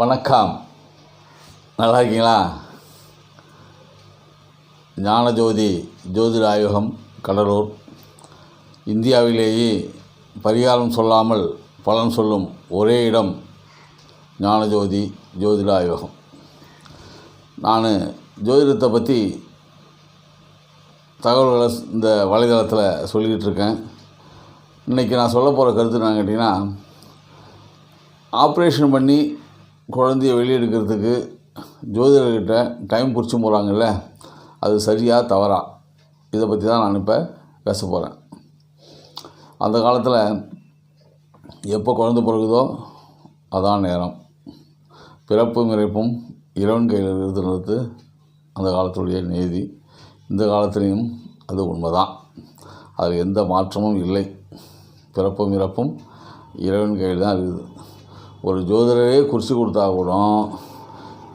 வணக்கம். நல்லா இருக்கீங்களா ஞானஜோதி ஜோதிட ஆயோகம் கடலூர். இந்தியாவிலேயே பரிகாரம் சொல்லாமல் பலன் சொல்லும் ஒரே இடம் ஞானஜோதி ஜோதிட ஆயோகம் நான் ஜோதிடத்தை பற்றி தகவல்களை இந்த வலைதளத்தில் சொல்லிக்கிட்டு இருக்கேன் இன்றைக்கி நான் சொல்ல போகிற கருத்து என்னன்னு கேட்டிங்கன்னா ஆப்ரேஷன் பண்ணி குழந்தைய வெளியெடுக்கிறதுக்கு ஜோதிடர்கிட்ட டைம் பிடிச்சி போகிறாங்கல்ல அது சரியாக தவறா? இதை பற்றி தான் நான் இப்போ பேச போகிறேன் அந்த காலத்தில் எப்போ குழந்த பிறகுதோ அதான் நேரம். பிறப்பும் இறைப்பும் இறைவன் கையில் இருக்கிறது அந்த காலத்துடைய நீதி. இந்த காலத்துலேயும் அது உண்மைதான். அதில் எந்த மாற்றமும் இல்லை. பிறப்பும் இறப்பும் இறைவன் கையில் தான் இருக்குது. ஒரு ஜோதிடரே குறித்து கொடுத்தா கூட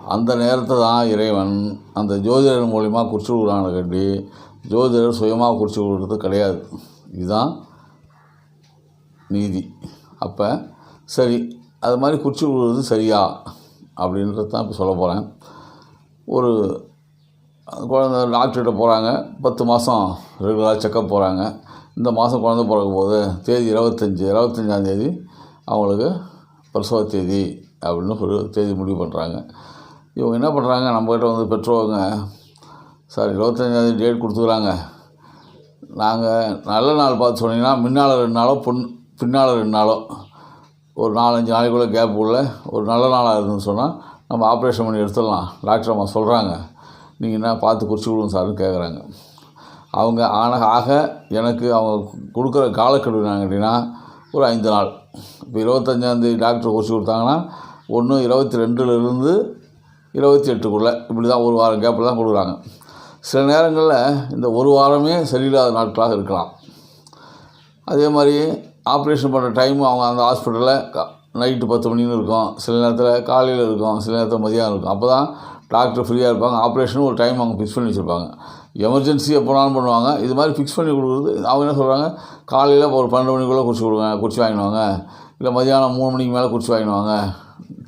அந்த நேரத்தை தான் இறைவன் அந்த ஜோதிடர் மூலிமா குறித்து கொடுக்குறாங்க கட்டி ஜோதிடர் சுயமாக குறித்து கொடுக்குறது கிடையாது. இதுதான் நீதி. அப்போ சரி அது மாதிரி குறித்து கொடுக்குறது சரியா அப்படின்றது தான் இப்போ சொல்ல போகிறேன் ஒரு குழந்த டாக்டர்கிட்ட போகிறாங்க பத்து மாதம் ரெகுலராக செக்கப் போகிறாங்க இந்த மாதம் குழந்த பிறக்கும் போது தேதி இருபத்தஞ்சி இருபத்தஞ்சாந்தேதி அவங்களுக்கு பிரசவ தேதி அப்படின்னு ஒரு தேதி முடிவு பண்ணுறாங்க. இவங்க என்ன பண்ணுறாங்க? நம்மக்கிட்ட வந்து பெற்றோங்க சார் இருபத்தஞ்சாந்தேதி டேட் கொடுத்துக்குறாங்க நாங்கள் நல்ல நாள் பார்த்து சொன்னீங்கன்னா முன்னால் ரெண்டு நாளோ பொன் பின்னால் ரெண்டு நாளோ ஒரு நாலஞ்சு நாளைக்குள்ளே கேப் உள்ள ஒரு நல்ல நாளாக இருந்துன்னு சொன்னால் நம்ம ஆப்ரேஷன் பண்ணி எடுத்துடலாம். டாக்டர் அம்மா சொல்கிறாங்க நீங்கள் என்ன பார்த்து குறித்து கொடுங்க சார்னு கேட்குறாங்க அவங்க ஆன ஆக எனக்கு அவங்க கொடுக்குற காலக்கெடு என்னன்னு கேட்டிங்கன்னா ஒரு ஐந்து நாள். இப்போ இருபத்தஞ்சாந்தேதி டாக்டர் குறித்து கொடுத்தாங்கன்னா ஒன்று இருபத்தி ரெண்டுலேருந்து இருபத்தி எட்டுக்குள்ளே இப்படி தான் ஒரு வாரம் கேப்பில் தான் கொடுக்குறாங்க. சில நேரங்களில் இந்த ஒரு வாரமே சரியில்லாத நாட்களாக இருக்கலாம். அதே மாதிரி ஆப்ரேஷன் பண்ணுற டைம் அவங்க அந்த ஹாஸ்பிட்டலில் நைட்டு பத்து மணின்னு இருக்கும். சில நேரத்தில் காலையில் இருக்கும் சில நேரத்தில் மதியானம் இருக்கும். அப்போ தான் டாக்டர் ஃப்ரீயாக இருப்பாங்க. ஆப்ரேஷனும் ஒரு டைம் அவங்க ஃபிக்ஸ் பண்ணி வச்சுருப்பாங்க. எமர்ஜென்சி எப்போனாலும் பண்ணுவாங்க. இது மாதிரி ஃபிக்ஸ் பண்ணி கொடுக்குறது அவங்க என்ன சொல்கிறாங்க காலையில் ஒரு பன்னெண்டு மணிக்குள்ளே குடிச்சு கொடுங்க குடிச்சு வாங்கிடுவாங்க இல்லை மதியானம் மூணு மணிக்கு மேலே குடிச்சு வாங்கிடுவாங்க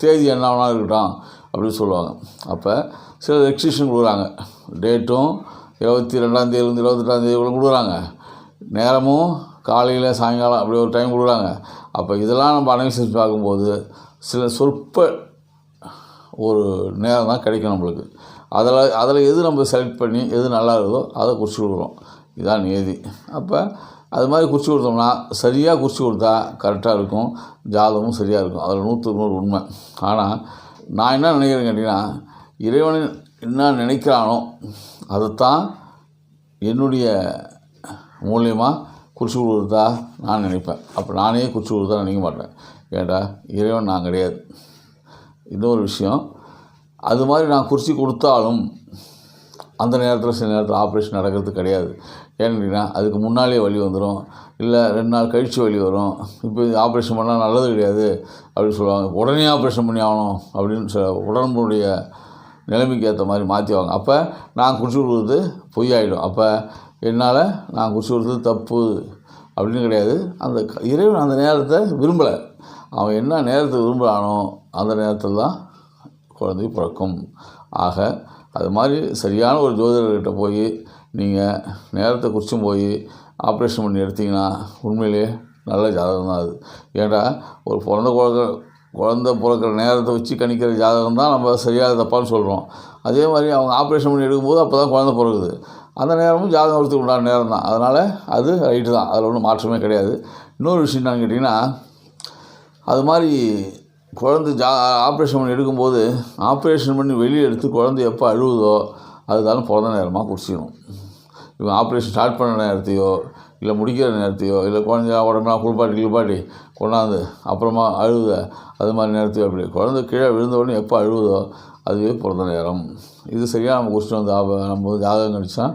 தேதி என்ன வேணாலும் இருக்கட்டும் அப்படின்னு சொல்லுவாங்க. அப்போ சில ரெக்ஸ்ட்ரிக்ஷன் கொடுக்குறாங்க. டேட்டும் இருபத்தி ரெண்டாந்தேதியிலேருந்து இருபத்தெட்டாந்தேதிக்குள்ளே கொடுக்குறாங்க. நேரமும் காலையில் சாயங்காலம் அப்படி ஒரு டைம் கொடுக்குறாங்க. அப்போ இதெல்லாம் நம்ம அனலைசிஸ் பார்க்கும்போது சில சொற்ப ஒரு நேரம் தான் கிடைக்கும் நம்மளுக்கு. அதில் அதில் எது நம்ம செலக்ட் பண்ணி எது நல்லா இருக்குதோ அதை குறித்து கொடுக்குறோம். இதுதான் நியதி. அப்போ அது மாதிரி குறித்து கொடுத்தோம்னா சரியாக குறித்து கொடுத்தா கரெக்டாக இருக்கும். ஜாதகமும் சரியாக இருக்கும். அதில் நூற்றுக்கு நூறு உண்மை. ஆனால் நான் என்ன நினைக்கிறேன் கேட்டிங்கன்னா இறைவன் என்ன நினைக்கிறானோ அதைத்தான் என்னுடைய மூலியமாக குறிச்சு கொடுத்தா நான் நினைப்பேன். அப்போ நானே குறிச்சு கொடுத்தா நினைக்க மாட்டேன். ஏண்டா இறைவன் நான் கிடையாது. இன்னொரு விஷயம். அது மாதிரி நான் குறித்து கொடுத்தாலும் அந்த நேரத்தில் சில நேரத்தில் ஆப்ரேஷன் நடக்கிறது கிடையாது. ஏன்னு அதுக்கு முன்னாலே வலி வந்துடும் இல்லை ரெண்டு நாள் கழித்து வலி வரும். இப்போ ஆப்ரேஷன் பண்ணால் நல்லது கிடையாது. அப்படின்னு சொல்லுவாங்க. உடனே ஆப்ரேஷன் பண்ணி ஆகணும் அப்படின்னு சில உடம்புடைய நிலைமைக்கு ஏற்ற மாதிரி மாற்றிவாங்க அப்போ நான் குறித்து கொடுக்குறது பொய்யாயிடும். அப்போ என்னால் நான் குறித்து கொடுத்தது தப்பு அப்படின்னு கிடையாது. அந்த க- இறைவன் அந்த நேரத்தை விரும்பலை. அவன் என்ன நேரத்தை விரும்புகிறானோ அந்த நேரத்தில் தான் குழந்தை பிறக்கும். ஆக அது மாதிரி சரியான ஒரு ஜோதிடர்கிட்ட போய் நீங்கள் நேரத்தை குறிச்சும் போய் ஆப்ரேஷன் பண்ணி எடுத்தீங்கன்னா உண்மையிலே நல்ல ஜாதகம் தான் அது. ஏன்டா ஒரு பிறந்த குழந்தை குழந்த பிறக்கிற நேரத்தை வச்சு கணிக்கிற ஜாதகம் தான் நம்ம சரியாக தப்பான்னு சொல்கிறோம் அதே மாதிரி அவங்க ஆப்ரேஷன் பண்ணி எடுக்கும்போது அப்போ தான் குழந்த பிறகுது அந்த நேரமும் ஜாதகம் உண்டான நேரம் தான். அதனால் அது ரைட்டு தான். அதில் ஒன்றும் மாற்றமே கிடையாது. இன்னொரு விஷயம் என்னன்னு கேட்டிங்கன்னா அது மாதிரி குழந்தை ஜா ஆப்ரேஷன் பண்ணி எடுக்கும்போது ஆப்ரேஷன் பண்ணி வெளியே எடுத்து குழந்தை எப்போ அழுகுதோ அதுதான் பிறந்த நேரமாக குடிச்சிடும் இவன் ஆப்ரேஷன் ஸ்டார்ட் பண்ண நேரத்தையோ இல்லை முடிக்கிற நேரத்தையோ இல்லை குழந்தை உடம்புலாம் குளிப்பாட்டி குளிப்பாட்டி கொண்டாந்து அப்புறமா அழுத அது மாதிரி நேரத்தையோ அப்படி குழந்தை கீழே விழுந்தவொடனே எப்போ அழுகுதோ அதுவே பிறந்த நேரம். இது சரியாக நம்ம குடிச்சிட்டு வந்து ஆப- நம்ம வந்து ஜாதகம் கணிச்சா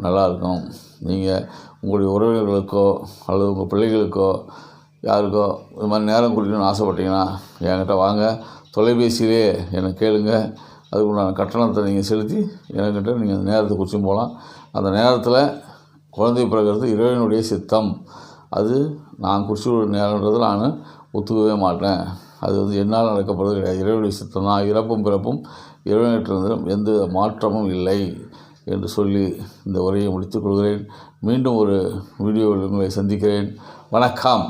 நல்லாயிருக்கும் நீங்கள் உங்களுடைய உறவினர்களுக்கோ அல்லது உங்கள் பிள்ளைகளுக்கோ யாருக்கோ இது மாதிரி நேரம் குறிக்கணும்னு ஆசைப்பட்டீங்கன்னா என்கிட்ட வாங்க. தொலைபேசியிலே என்னை கேளுங்க. அதுக்கு உண்டான கட்டணத்தை நீங்கள் செலுத்தி என்கிட்ட நீங்கள் அந்த நேரத்தை குறிச்சும் போகலாம். அந்த நேரத்தில் குழந்தை பிறக்கிறது இறைவனுடைய சித்தம். அது நான் குறிச்சு நேரன்றது நான் ஒத்துக்கவே மாட்டேன். அது வந்து என்னால் நடக்கப்படுறது கிடையாது. இறைவனுடைய சித்தம் நான் இறப்பும் பிறப்பும் இறைவனிட்டிருந்தும் எந்த மாற்றமும் இல்லை என்று சொல்லி இந்த உரையை முடித்துக் கொள்கிறேன். மீண்டும் ஒரு வீடியோவில் உங்களை சந்திக்கிறேன். வணக்கம்.